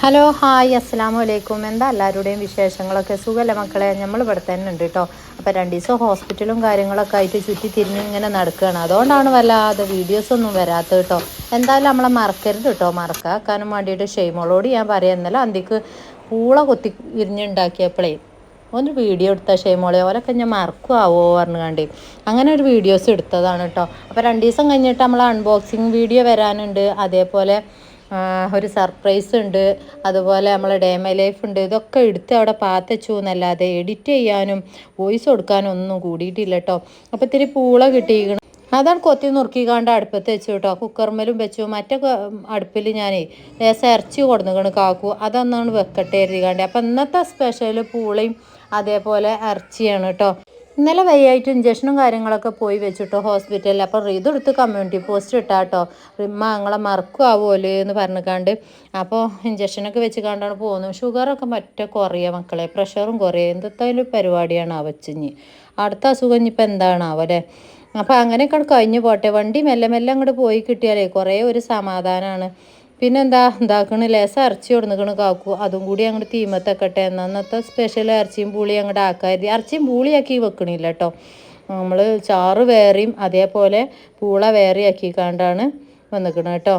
Hello hi അസ്സലാമു അലൈക്കും. എന്താ എല്ലാവരുടെയും വിശേഷങ്ങളൊക്കെ? സുഖമല്ല മക്കളെ? നമ്മൾ ഇവിടെ തന്നെ ഉണ്ട് കേട്ടോ അപ്പോൾ രണ്ട് ദിവസം ഹോസ്പിറ്റലും കാര്യങ്ങളൊക്കെ ആയിട്ട് ചുറ്റി തിരിഞ്ഞ് ഇങ്ങനെ നടക്കുകയാണ് അതുകൊണ്ടാണ് വല്ലാതെ വീഡിയോസ് ഒന്നും വരാത്തത് കേട്ടോ എന്തായാലും നമ്മളെ മറക്കരുത് കേട്ടോ മറക്കാക്കാനും വേണ്ടിയിട്ട് ഷെയ്മോളോട് ഞാൻ പറയാം. അന്തിക്ക് പൂള കൊത്തി ഇരിഞ്ഞുണ്ടാക്കിയപ്പോഴേ ഒന്ന് വീഡിയോ എടുത്ത ഷെയ്മോളെ ഓരൊക്കെ ഞാൻ മറക്കുമാവോ പറഞ്ഞുകൊണ്ട് അങ്ങനെ ഒരു വീഡിയോസ് എടുത്തതാണ് കേട്ടോ അപ്പോൾ രണ്ട് ദിവസം കഴിഞ്ഞിട്ട് നമ്മൾ അൺബോക്സിങ് വീഡിയോ വരാനുണ്ട്. അതേപോലെ ഒരു സർപ്രൈസ് ഉണ്ട്. അതുപോലെ നമ്മൾ ഡേ മൈ ലൈഫ് ഉണ്ട്. ഇതൊക്കെ എടുത്ത് അവിടെ പാത്തച്ചു എന്നല്ലാതെ എഡിറ്റ് ചെയ്യാനും വോയിസ് കൊടുക്കാനും ഒന്നും കൂടിയിട്ടില്ല കേട്ടോ അപ്പോൾ ഇത്തിരി പൂള കിട്ടിയിരിക്കണം. അതാണ് കൊത്തി നുറുക്കിക്കാണ്ട് അടുപ്പത്ത് വെച്ചു കേട്ടോ കുക്കർമലും വെച്ചു. മറ്റേ അടുപ്പിൽ ഞാൻ ലേശം ഇറച്ചി കൊടുന്നിക്കണ് കാക്കു. അതൊന്നാണ് വെക്കട്ടെ എഴുതിക്കാണ്ട് അപ്പം ഇന്നത്തെ സ്പെഷ്യൽ പൂളയും അതേപോലെ ഇറച്ചിയാണ് കേട്ടോ ഇന്നലെ വയ്യായിട്ട് ഇഞ്ചക്ഷനും കാര്യങ്ങളൊക്കെ പോയി വെച്ചിട്ടോ ഹോസ്പിറ്റലിൽ അപ്പോൾ ഇതെടുത്ത് കമ്മ്യൂണിറ്റി പോസ്റ്റ് ഇട്ടാട്ടോ. റിമ്മ അങ്ങളെ മറക്കുമാവുമല്ലോ എന്ന് പറഞ്ഞിക്കാണ്ട്. അപ്പോൾ ഇഞ്ചക്ഷനൊക്കെ വെച്ച് കണ്ടാണ് പോകുന്നത്. ഷുഗറൊക്കെ മറ്റേ കുറയുക മക്കളെ. പ്രഷറും കുറയുക എന്തൊക്കെ ഒരു പരിപാടിയാണ് ആ വച്ചിഞ്ഞ് അടുത്ത അസുഖം ഇനിയിപ്പോൾ എന്താണാവോ അല്ലേ? അപ്പോൾ അങ്ങനെയൊക്കെ കഴിഞ്ഞു പോട്ടെ. വണ്ടി മെല്ലെ മെല്ലെ അങ്ങോട്ട് പോയി കിട്ടിയാലേ കുറേ ഒരു സമാധാനമാണ് പിന്നെന്താ എന്താക്കണ് ലേസം ഇറച്ചി കൊടുന്നിക്കണ് കാക്കു. അതും കൂടി അങ്ങോട്ട് തീമത്തക്കട്ടെ. എന്നാ അന്നത്തെ സ്പെഷ്യൽ ഇറച്ചിയും പുളിയും അങ്ങോട്ട് ആക്കാതി ഇറച്ചിയും പുളിയാക്കി വെക്കണില്ല കേട്ടോ നമ്മൾ ചാറ് വേറെയും അതേപോലെ പൂള വേറെയാക്കിക്കാണ്ടാണ് വന്നിക്കണത് കേട്ടോ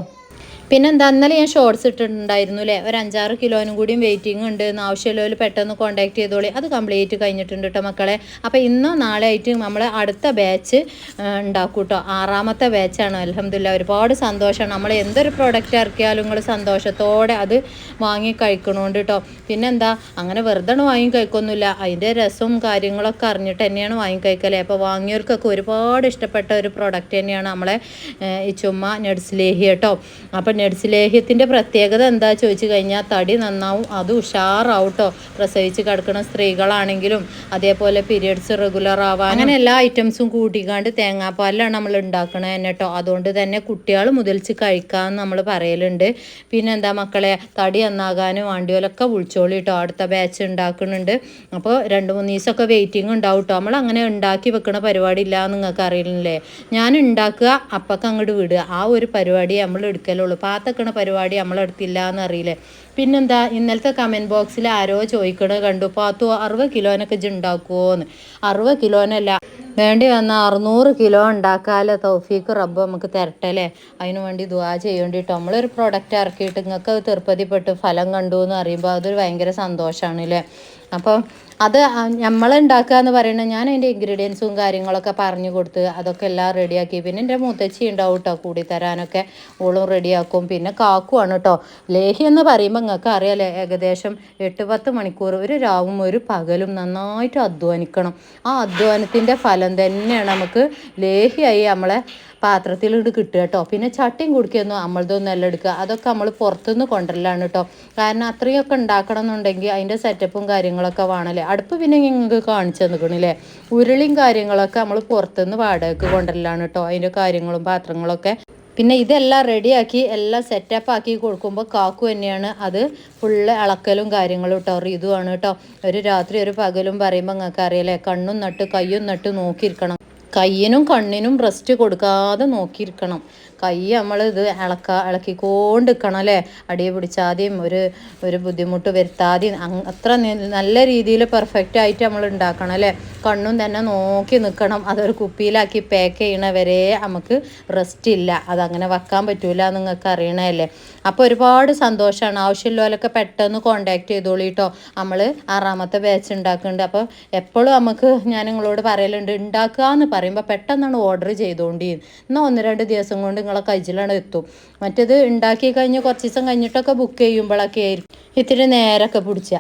പിന്നെന്താ ഇന്നലെ ഞാൻ ഷോർട്സ് ഇട്ടിട്ടുണ്ടായിരുന്നു അല്ലേ ഒരു അഞ്ചാറ് കിലോനും കൂടിയും വെയിറ്റിംഗ് ഉണ്ട്. എന്ന് ആവശ്യമുള്ളവർ പെട്ടെന്ന് കോൺടാക്ട് ചെയ്തോളി. അത് കംപ്ലീറ്റ് കഴിഞ്ഞിട്ടുണ്ട് കേട്ടോ മക്കളെ. അപ്പോൾ ഇന്നോ നാളെ ആയിട്ട് നമ്മൾ അടുത്ത ബാച്ച് ഉണ്ടാക്കും കേട്ടോ ആറാമത്തെ ബാച്ചാണ് അലഹമില്ല ഒരുപാട് സന്തോഷമാണ്. നമ്മൾ എന്തൊരു പ്രോഡക്റ്റ് ഇറക്കിയാലും നിങ്ങൾ സന്തോഷത്തോടെ അത് വാങ്ങി കഴിക്കണോണ്ട് കേട്ടോ പിന്നെന്താ അങ്ങനെ വെറുതെ വാങ്ങി കഴിക്കൊന്നുമില്ല. അതിന്റെ രസവും കാര്യങ്ങളൊക്കെ അറിഞ്ഞിട്ട് തന്നെയാണ് വാങ്ങി കഴിക്കലേ. അപ്പോൾ വാങ്ങിയവർക്കൊക്കെ ഒരുപാട് ഇഷ്ടപ്പെട്ട ഒരു പ്രോഡക്റ്റ് തന്നെയാണ് നമ്മളെ ഏഹ്, ഈ ചുമ നട്സ് കേട്ടോ അപ്പം നട്സ് ലേഹ്യത്തിന്റെ പ്രത്യേകത എന്താ ചോദിച്ചു കഴിഞ്ഞാൽ തടി നന്നാവും അത് ഉഷാറാവും കേട്ടോ പ്രസവിച്ച് കിടക്കുന്ന സ്ത്രീകളാണെങ്കിലും അതേപോലെ പീരിയഡ്സ് റെഗുലർ ആവാൻ അങ്ങനെ എല്ലാ ഐറ്റംസും കൂട്ടിക്കാണ്ട് തേങ്ങാപ്പാലാണ് നമ്മൾ ഉണ്ടാക്കണത് തന്നെ അതുകൊണ്ട് തന്നെ കുട്ടികൾ മുതൽച്ച് കഴിക്കാമെന്ന് നമ്മൾ പറയലുണ്ട്. പിന്നെ എന്താ മക്കളെ തടി നന്നാകാനും വേണ്ടിയോലൊക്കെ വിളിച്ചോളി കേട്ടോ അടുത്ത ബാച്ച് ഉണ്ടാക്കുന്നുണ്ട്. അപ്പോൾ രണ്ട് മൂന്ന് ദിവസമൊക്കെ വെയിറ്റിംഗ് ഉണ്ടാവും കേട്ടോ നമ്മൾ അങ്ങനെ ഉണ്ടാക്കി വെക്കണ പരിപാടി ഇല്ല നിങ്ങൾക്ക് അറിയില്ലേ ഞാൻ ഉണ്ടാക്കുക അപ്പൊക്കെ അങ്ങോട്ട് വിടുക. ആ ഒരു പരിപാടി നമ്മൾ എടുക്കലുള്ളൂ പാത്തക്കണ പരിപാടി നമ്മളെടുത്തില്ല എന്ന് അറിയില്ലേ? പിന്നെന്താ ഇന്നലത്തെ കമന്റ് ബോക്സിൽ ആരോ ചോദിക്കണത് കണ്ടു പാത്തു അറുപത് കിലോനൊക്കെ ഉണ്ടാക്കുമോന്ന് അറുപത് കിലോനല്ല വേണ്ടി വന്ന അറുന്നൂറ് കിലോ ഉണ്ടാക്കാമല്ലോ തൗഫീക്ക് റബ്ബ് നമുക്ക് തരട്ടെ തരട്ടല്ലേ? അതിനു വേണ്ടി ദുവാ ചെയ്യേണ്ടിട്ടോ. നമ്മളൊരു പ്രൊഡക്റ്റ് ഇറക്കിയിട്ട് നിങ്ങൾക്ക് അത് തീർപ്പതിപ്പെട്ട് ഫലം കണ്ടു എന്ന് അറിയുമ്പോൾ അതൊരു ഭയങ്കര സന്തോഷമാണ് അല്ലേ അപ്പം അത് നമ്മൾ ഉണ്ടാക്കുക എന്ന് പറയുന്നത് ഞാൻ അതിന്റെ ഇൻഗ്രീഡിയൻസും കാര്യങ്ങളൊക്കെ പറഞ്ഞു കൊടുത്ത് അതൊക്കെ എല്ലാം റെഡിയാക്കി പിന്നെ എന്റെ മുത്തച്ചി ഉണ്ടാവും കേട്ടോ കൂടി തരാനൊക്കെ. ഓളും റെഡിയാക്കും പിന്നെ കാക്കുവാണ് കേട്ടോ ലേഹി എന്ന് പറയുമ്പോൾ നിങ്ങൾക്ക് അറിയാലേ ഏകദേശം എട്ട് പത്ത് മണിക്കൂർ ഒരു രാവും ഒരു പകലും നന്നായിട്ട് അധ്വാനിക്കണം. ആ അധ്വാനത്തിന്റെ ഫലം തന്നെയാണ് നമുക്ക് ലേഹിയായി നമ്മളെ പാത്രത്തിലിട്ട് കിട്ടുക കേട്ടോ പിന്നെ ചട്ടിയും കുടിക്കൊന്നും നമ്മളതൊന്നും അല്ല എടുക്കുക. അതൊക്കെ നമ്മൾ പുറത്തുനിന്ന് കൊണ്ടുവരലാണ് കേട്ടോ കാരണം അത്രയൊക്കെ ഉണ്ടാക്കണം എന്നുണ്ടെങ്കിൽ അതിന്റെ സെറ്റപ്പും കാര്യങ്ങളൊക്കെ വേണമല്ലേ അടുപ്പ് പിന്നെ നിങ്ങൾക്ക് കാണിച്ചു തന്നിക്കണില്ലേ? ഉരുളിയും കാര്യങ്ങളൊക്കെ നമ്മൾ പുറത്തുനിന്ന് വാടകയ്ക്ക് കൊണ്ടുവരലാണ് കേട്ടോ അതിന്റെ കാര്യങ്ങളും പാത്രങ്ങളൊക്കെ. പിന്നെ ഇതെല്ലാം റെഡിയാക്കി എല്ലാം സെറ്റപ്പ് ആക്കി കൊടുക്കുമ്പോൾ കാക്കു തന്നെയാണ് അത് ഫുള്ള് ഇളക്കലും കാര്യങ്ങളും കേട്ടോ ഇതുമാണ് കേട്ടോ ഒരു രാത്രി ഒരു പകലും പറയുമ്പോൾ നിങ്ങൾക്ക് അറിയാലേ കണ്ണും നട്ട് കയ്യും നട്ട് നോക്കിയിരിക്കണം. കയ്യിനും കണ്ണിനും റെസ്റ്റ് കൊടുക്കാതെ നോക്കിയിരിക്കണം. കൈ നമ്മൾ ഇത് ഇളക്ക ഇളക്കിക്കൊണ്ടിരിക്കണം അല്ലേ? അടിയെ പിടിച്ചാതെയും ഒരു ഒരു ബുദ്ധിമുട്ട് വരുത്താതെയും അത്ര നല്ല രീതിയിൽ പെർഫെക്റ്റ് ആയിട്ട് നമ്മൾ ഉണ്ടാക്കണം അല്ലേ? കണ്ണും തന്നെ നോക്കി നിൽക്കണം അതൊരു കുപ്പിയിലാക്കി പാക്ക് ചെയ്യണവരെ നമുക്ക് റെസ്റ്റ് ഇല്ല. അതങ്ങനെ വെക്കാൻ പറ്റൂല നിങ്ങൾക്ക് അറിയണല്ലേ അപ്പോൾ ഒരുപാട് സന്തോഷമാണ് ആവശ്യമുള്ളവരൊക്കെ പെട്ടെന്ന് കോണ്ടാക്ട് ചെയ്തോളൂ കേട്ടോ നമ്മൾ ആറാമത്തെ ബാച്ച് ഉണ്ടാക്കുന്നുണ്ട്. അപ്പോൾ എപ്പോഴും നമുക്ക് ഞാൻ നിങ്ങളോട് പറയലുണ്ട് ഉണ്ടാക്കുക എന്ന് പറയുമ്പോൾ പെട്ടെന്നാണ് ഓർഡർ ചെയ്തുകൊണ്ടി എന്നാൽ ഒന്ന് രണ്ട് ദിവസം കൊണ്ട് നിങ്ങളെ കയ്യിലാണ് എത്തും. മറ്റേത് ഉണ്ടാക്കി കഴിഞ്ഞ് കുറച്ച് ദിവസം കഴിഞ്ഞിട്ടൊക്കെ ബുക്ക് ചെയ്യുമ്പോഴൊക്കെ ആയിരിക്കും. ഇത്തിരി നേരമൊക്കെ പിടിച്ച.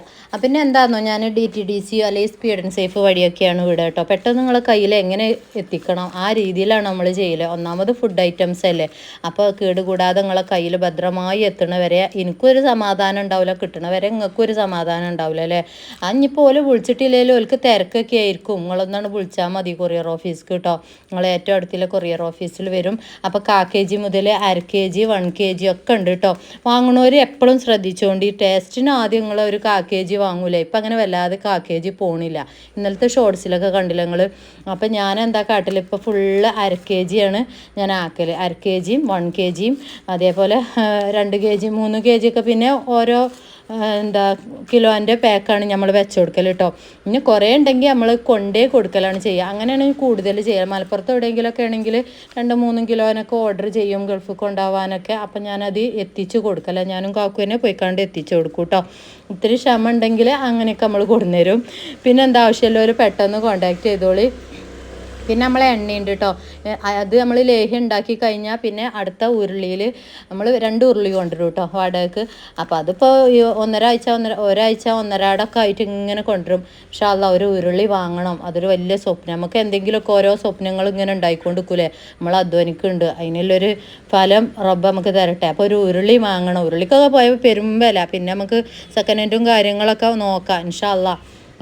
പിന്നെ എന്താണെന്നോ ഞാൻ ഡി ടി ഡി സിയോ അല്ലെങ്കിൽ സ്പീഡ് ആൻഡ് സേഫ് വഴിയൊക്കെയാണ് വിടുക കേട്ടോ. പെട്ടെന്ന് നിങ്ങളെ കയ്യിൽ എങ്ങനെ എത്തിക്കണം? ആ രീതിയിലാണ് നമ്മൾ ചെയ്യൽ. ഒന്നാമത് ഫുഡ് ഐറ്റംസ് അല്ലേ? അപ്പോൾ കേടുകൂടാതെ നിങ്ങളെ കയ്യിൽ ഭദ്രമായി എത്തണ വരെ എനിക്കൊരു സമാധാനം ഉണ്ടാവില്ല. കിട്ടണ വരെ നിങ്ങൾക്കും ഒരു സമാധാനം ഉണ്ടാവില്ല അല്ലേ? അഞ്ഞിപ്പോൾ ഓൽ വിളിച്ചിട്ടില്ലെങ്കിലും ഓൽക്ക് തിരക്കൊക്കെ ആയിരിക്കും. നിങ്ങളൊന്നാണ് വിളിച്ചാൽ മതി. കൊറിയർ ഓഫീസ്ക്ക് കേട്ടോ നിങ്ങൾ ഏറ്റവും അടുത്തുള്ള കൊറിയർ ഓഫീസിൽ വരും. അപ്പോൾ കാ കെ ജി മുതൽ അര K G one K G ഒക്കെ ഉണ്ട് കേട്ടോ വാങ്ങണവർ എപ്പോഴും ശ്രദ്ധിച്ചുകൊണ്ട് ഈ ടേസ്റ്റിന് ആദ്യം നിങ്ങൾ ഒരു കാ കെ ജി വാങ്ങൂല? ഇപ്പം അങ്ങനെ വല്ലാതെ കാ കെ ജി പോണില്ല. ഇന്നലത്തെ ഷോർട്സിലൊക്കെ കണ്ടില്ല നിങ്ങൾ അപ്പം ഞാൻ എന്താ കാട്ടിൽ ഇപ്പോൾ ഫുള്ള് അര കെ ജിയാണ് ഞാൻ ആക്കൽ അര കെ ജിയും വൺ കെ ജിയും അതേപോലെ രണ്ട് കെ ജി മൂന്ന് കെ ജി ഒക്കെ പിന്നെ ഓരോ എന്താ കിലോന്റെ പാക്കാണ് നമ്മൾ വെച്ച് കൊടുക്കൽ കേട്ടോ ഇനി കുറേ ഉണ്ടെങ്കിൽ നമ്മൾ കൊണ്ടേ കൊടുക്കലാണ് ചെയ്യുക അങ്ങനെയാണ് കൂടുതൽ ചെയ്യുക മലപ്പുറത്ത് എവിടെയെങ്കിലുമൊക്കെ ആണെങ്കിൽ രണ്ട് മൂന്നും കിലോനൊക്കെ ഓർഡർ ചെയ്യും ഗൾഫിൽ കൊണ്ടുപോകാനൊക്കെ അപ്പം ഞാനത് എത്തിച്ച് കൊടുക്കല. ഞാനും കാക്കുവിനെ പോയിക്കാണ്ട് എത്തിച്ച് കൊടുക്കും കേട്ടോ ഇത്തിരി ക്ഷമ ഉണ്ടെങ്കിൽ അങ്ങനെയൊക്കെ നമ്മൾ കൊണ്ടുവരും പിന്നെ എന്താ ആവശ്യമുള്ളവർ പെട്ടെന്ന് കോണ്ടാക്ട് ചെയ്തോളി. പിന്നെ നമ്മൾ എണ്ണയുണ്ട് കേട്ടോ അത് നമ്മൾ ലേഹ്യം ഉണ്ടാക്കി കഴിഞ്ഞാൽ പിന്നെ അടുത്ത ഉരുളിയിൽ നമ്മൾ രണ്ട് ഉരുളി കൊണ്ടുവരും കേട്ടോ വാടകയ്ക്ക് അപ്പോൾ അതിപ്പോൾ ഒന്നര ആഴ്ച ഒന്നര ഒരാഴ്ച ഒന്നരാടൊക്കെ ആയിട്ട് ഇങ്ങനെ കൊണ്ടുവരും. പക്ഷേ അല്ല ഒരു ഉരുളി വാങ്ങണം. അതൊരു വലിയ സ്വപ്നം. നമുക്ക് എന്തെങ്കിലുമൊക്കെ ഓരോ സ്വപ്നങ്ങൾ ഇങ്ങനെ ഉണ്ടായിക്കൊണ്ടിരിക്കൂലേ? നമ്മൾ അധ്വാനിക്കുന്നുണ്ട്. അതിനുള്ളൊരു ഫലം റബ്ബ് നമുക്ക് തരട്ടെ. അപ്പോൾ ഒരു ഉരുളി വാങ്ങണം. ഉരുളിക്കൊക്കെ പോയപ്പോൾ പെരുമ്പല പിന്നെ നമുക്ക് സെക്കൻഡ് ഹാൻഡും കാര്യങ്ങളൊക്കെ നോക്കാം ഇൻഷാല്ല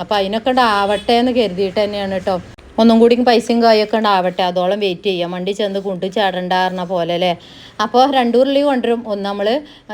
അപ്പോൾ അതിനൊക്കെ ഉണ്ടാവട്ടെ എന്ന് കരുതിയിട്ട് തന്നെയാണ് കേട്ടോ ഒന്നും കൂടി പൈസയും കായൊക്കെ ഉണ്ടാവട്ടെ. അതോളം വെയിറ്റ് ചെയ്യാം. വണ്ടി ചെന്ന് കൊണ്ടു ചാടണ്ടാർന്ന പോലെ അല്ലേ അപ്പോൾ രണ്ട് ഉരുളി കൊണ്ടുവരും. ഒന്ന് നമ്മൾ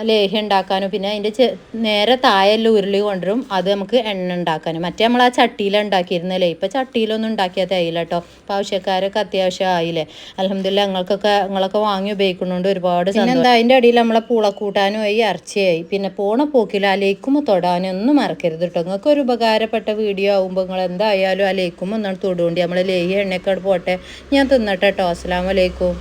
ലേഹ്യം ഉണ്ടാക്കാനും പിന്നെ അതിന്റെ ചെ നേരെ താഴെയുള്ള ഉരുളി കൊണ്ടുവരും. അത് നമുക്ക് എണ്ണ ഉണ്ടാക്കാനും. മറ്റേ നമ്മൾ ആ ചട്ടിയിൽ ഉണ്ടാക്കിയിരുന്നല്ലേ? ഇപ്പോൾ ചട്ടിയിലൊന്നും ഉണ്ടാക്കിയാൽ തയ്യില്ല കേട്ടോ അപ്പോൾ ആവശ്യക്കാരൊക്കെ അത്യാവശ്യം ആയില്ലേ? അലഹമില്ല ഞങ്ങൾക്കൊക്കെ ഞങ്ങളൊക്കെ വാങ്ങി ഉപയോഗിക്കുന്നുണ്ട് ഒരുപാട് എന്താ അതിന്റെ അടിയിൽ നമ്മളെ പൂളക്കൂട്ടാനും ആയി ഇറച്ചിയായി. പിന്നെ പോണ പോക്കിൽ ആ ലേക്കുമ്പോൾ തൊടാനും ഒന്നും മറക്കരുത് കേട്ടോ നിങ്ങൾക്ക് ഒരു ഉപകാരപ്പെട്ട വീഡിയോ ആകുമ്പോൾ നിങ്ങൾ എന്തായാലും ആ ലേക്കുമ്പോൾ ഒന്നാണ് തൊടുകൊണ്ട് നമ്മളെ ലേഹ്യ എണ്ണയൊക്കെ പോട്ടെ. ഞാൻ തിന്നട്ടെ കേട്ടോ അസ്സാം വലൈക്കും